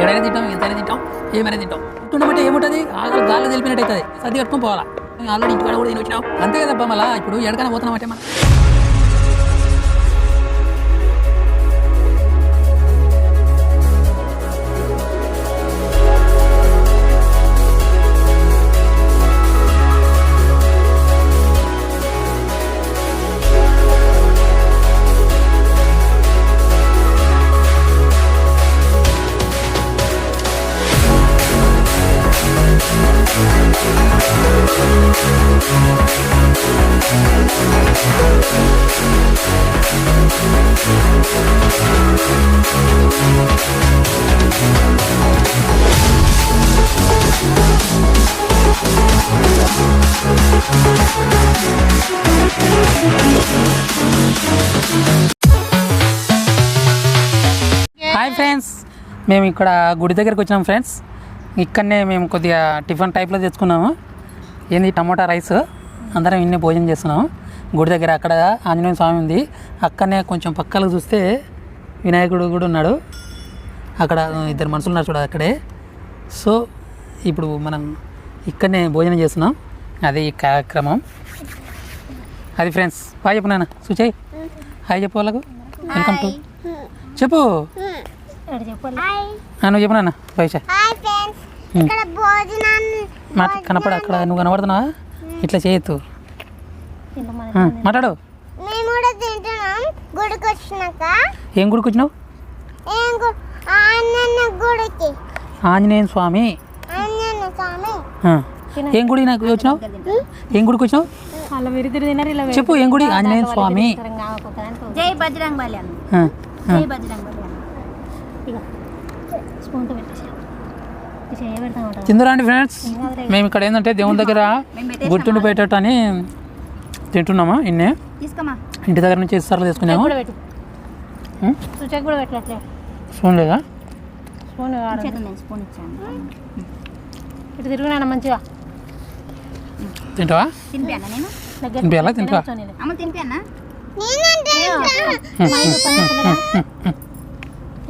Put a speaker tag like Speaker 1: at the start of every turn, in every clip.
Speaker 1: ఏడైనా తింటాం ఎంతైనా తింటాం ఏమైనా తింటాం. తింటుండబట్టి ఏముంటుంది? ఆకలి గాలి తెలిపినట్టు అవుతుంది. సర్ది కట్టుకుని పోవాలా. ఆల్రెడీ ఇంటికాడ కూడా తిని వచ్చినాం అంతే కదా మళ్ళీ ఇప్పుడు ఎడకైనా పోతున్నామంటే మనం హాయ్ ఫ్రెండ్స్ మేము ఇక్కడ గుడి దగ్గరికి వచ్చినాం ఫ్రెండ్స్ ఇక్కడనే మేము కొద్దిగా టిఫిన్ టైప్లో తెచ్చుకున్నాము. ఏంది టమోటా రైస్? అందరం ఇన్ని భోజనం చేస్తున్నాము. గుడి దగ్గర అక్కడ ఆంజనేయ స్వామి ఉంది. అక్కడనే కొంచెం పక్కలకు చూస్తే వినాయకుడు కూడా ఉన్నాడు. అక్కడ ఇద్దరు మనుషులు ఉన్నారు చూడ అక్కడే. సో ఇప్పుడు మనం ఇక్కడనే భోజనం చేస్తున్నాం. అది ఈ కార్యక్రమం. అది ఫ్రెండ్స్ బాగా చెప్పు నాన్న. సుచయ్ హాయ్ చెప్పు వాళ్ళకు. వెల్కమ్ టు చెప్పు. నువ్వు చెప్పు నాన్న. పైసా.
Speaker 2: Hi friends. ఇక్కడ భోజనాన్ని
Speaker 1: మాట కనపడ అక్కడ. నువ్వు కనపడుతున్నావా ఇట్లా చేయొద్దు. మాట్లాడు. ఏం గుడికి వచ్చినావు? ఆంజనేయ స్వామి. ఏం గుడి నాకు వచ్చినావు? ఏం గుడికి వచ్చినావు? చెప్పు ఏం గుడి? ఆంజనేయ స్వామి.
Speaker 3: జై బజరంగ్ బలి. జై బజరంగ్ బలి ఇక స్పూన్తో పెట్టేసి.
Speaker 1: తిందురండి ఫ్రెండ్స్ మేము ఇక్కడ ఏంటంటే దేవుని దగ్గర గుర్తుండి పెట్టట్టు అని తింటున్నామా ఇన్నే? ఇంటి దగ్గర నుంచి ఇస్తారులు తీసుకున్నాము స్పూన్ లేదా?
Speaker 3: స్పూన్ వాడు స్పూన్ ఇచ్చాను. ఇటు తిరుగునా మంచిగా.
Speaker 1: తింటావా? తినిపించాలా తింటావా?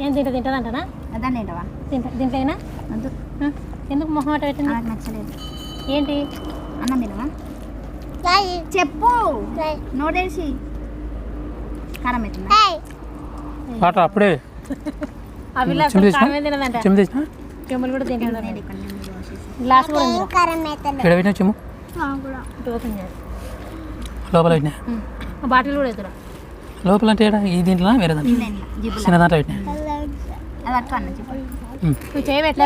Speaker 3: ఏం తింటా? తింటదంటనా?
Speaker 4: అదాన్ని ఏంటవా
Speaker 3: తింటా. అయినా
Speaker 4: వద్దు.
Speaker 3: ఎందుకు మొహం అట్ట పెట్టింది?
Speaker 4: నాకు నచ్చలేదు.
Speaker 3: ఏంటి?
Speaker 4: అన్నం తినవా? చెప్పు. నోటేసి కారం
Speaker 1: వాటర్ అప్పుడే.
Speaker 3: అవి తినదంట. కూడా తింటాడు. గ్లాస్
Speaker 1: ఇక్కడ పెట్టినా చెమ్ము లోపల పెట్టినా?
Speaker 3: బాటిల్ కూడా
Speaker 1: లోపల అంటే ఏడా? ఈ దీంట్లో వేరే దాంట్లో? చిన్న దాంట్లో పెట్టినా?
Speaker 4: అది.
Speaker 3: నువ్వు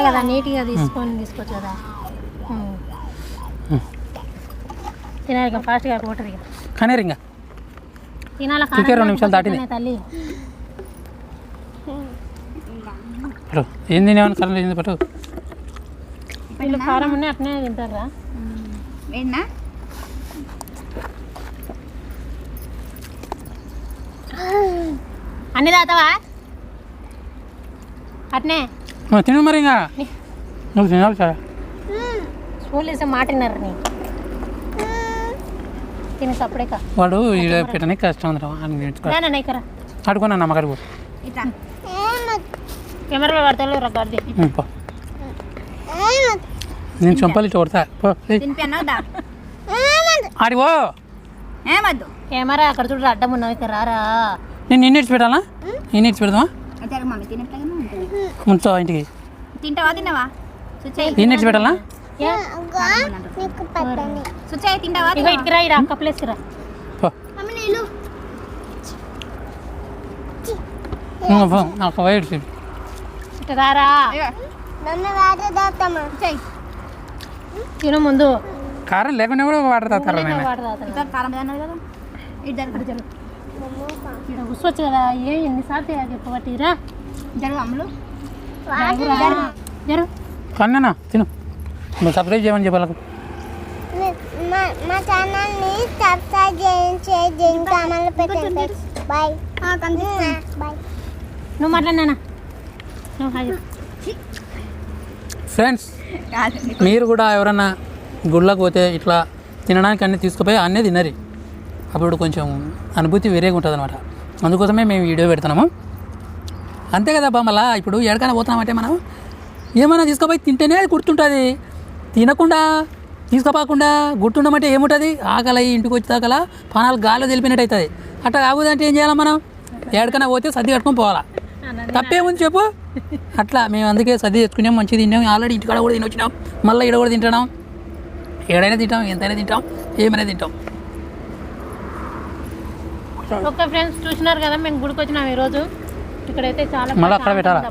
Speaker 3: కదా నీట్గా తీసుకొని తీసుకోవచ్చు కదా. తినాలి ఫాస్ట్గా కొట్టరు ఇక.
Speaker 1: కానీ రింగా.
Speaker 3: తినాలి
Speaker 1: రెండు నిమిషాలు దాటింది.
Speaker 3: తల్లి.
Speaker 1: పట్టు ఏం తినేవని కరెంట్ ఏంది పట్టు?
Speaker 3: వీళ్ళు కారం ఉన్నాయి అట్నే తింటారా
Speaker 4: వేడినా
Speaker 3: అన్ని తాతావా అట్నే.
Speaker 1: తిను మరి ఇంకా. నువ్వు తినాలి సార్
Speaker 3: స్కూల్ వేసే మాట విన్నారు నీ తిని సప్పుడేక
Speaker 1: వాడు పెట్టడానికి కష్టం
Speaker 3: నైకరా
Speaker 1: ఆడుకున్నా నమ్మకాడు
Speaker 3: కెమెరా పడతాడు రగ్గాడి
Speaker 1: ఉం, పో. నేను చంపాలి ఇట్లా కొడతా. పో ఏయ్,
Speaker 4: తినిపానా వద్దా?
Speaker 1: ఆడి పో.
Speaker 4: ఏమద్దు?
Speaker 3: కెమెరా అక్కడ చూడు అడ్డం ఉన్నావు ఇక్కడ రారా.
Speaker 1: నేను నిన్న ఇచ్చి పెట్టాలా నిన్న ఇచ్చి పెడదామా
Speaker 4: జరుగు మమ్మీ? తినట్లేగా ఉంటుంది
Speaker 1: ఉంచుతావా ఇంటికి.
Speaker 4: తింటావా తిన్నావా? సుచయ్
Speaker 1: పెట్టాలా
Speaker 4: సుచయ్ తింటావా
Speaker 3: ఇగో ఇటుకి రా.
Speaker 4: మమ్మీ నీళ్ళు.
Speaker 1: నాకు వైట్
Speaker 3: తిను. ముందు.
Speaker 1: కారం లేకుండా కూడా వాటర్ తాగుతారా
Speaker 4: కారం అన్నారు కదా.
Speaker 3: ఇక్కడ కూర్చోవచ్చు ఏ ఎన్నిసార్లు చెప్పబట్టిరా
Speaker 4: జరుగు అమ్ములు.
Speaker 3: జరు
Speaker 1: కన్నా తిను. నువ్వు సర్ప్రైజ్ చేయమని చెప్పాలకు
Speaker 2: మా మా ఛానల్ని సబ్స్క్రైబ్ చేయించే జైన్ కామల్ పెట్టండి బాయ్. బాయ్.
Speaker 3: నువ్వు మాట్లాడినా నువ్వు.
Speaker 1: ఫ్రెండ్స్ మీరు కూడా ఎవరన్నా గుళ్ళకు పోతే ఇట్లా తినడానికి అన్నీ తీసుకుపోయి అన్నీ తినరి. అప్పుడు కొంచెం అనుభూతి వేరేగా ఉంటుంది అనమాట అందుకోసమే మేము వీడియో పెడుతున్నాము. అంతే కదా మళ్ళా ఇప్పుడు ఎక్కడికైనా పోతున్నామంటే మనం ఏమైనా తీసుకుపోయి తింటేనే అది గుర్తుంటుంది. తినకుండా తీసుకుపోకుండా గుర్తుండమంటే ఏముంటుంది? ఆకలి ఇంటికి వచ్చేదాకలా పానాలు గాల్లో తెలిపినట్టు అవుతుంది అట్లా కాకపోతే ఏం చేయాలి మనం? ఎక్కడికైనా పోతే సర్ది కట్టుకొని పోవాలా? తప్పేముంది చెప్పు? అట్లా మేము అందుకే సర్ది తెచ్చుకున్నాం మంచిగా తిన్నాం. ఆల్రెడీ ఇంటికాడ కూడా తిని వచ్చినాం మళ్ళీ ఇక్కడ కూడా తింటున్నాం. ఏడైనా తింటాం ఎంతైనా తింటాం ఏమైనా తింటాం.
Speaker 3: ఓకే ఫ్రెండ్స్ చూసినారు కదా మేము గుడికి వచ్చినాం ఈరోజు. ఇక్కడైతే చాలా
Speaker 1: మళ్ళీ అక్కడ పెట్టాలా?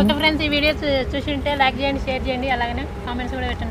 Speaker 3: ఓకే ఫ్రెండ్స్ ఈ వీడియో చూసి ఉంటే లైక్ చేయండి షేర్ చేయండి అలాగనే కామెంట్స్ కూడా పెట్టండి.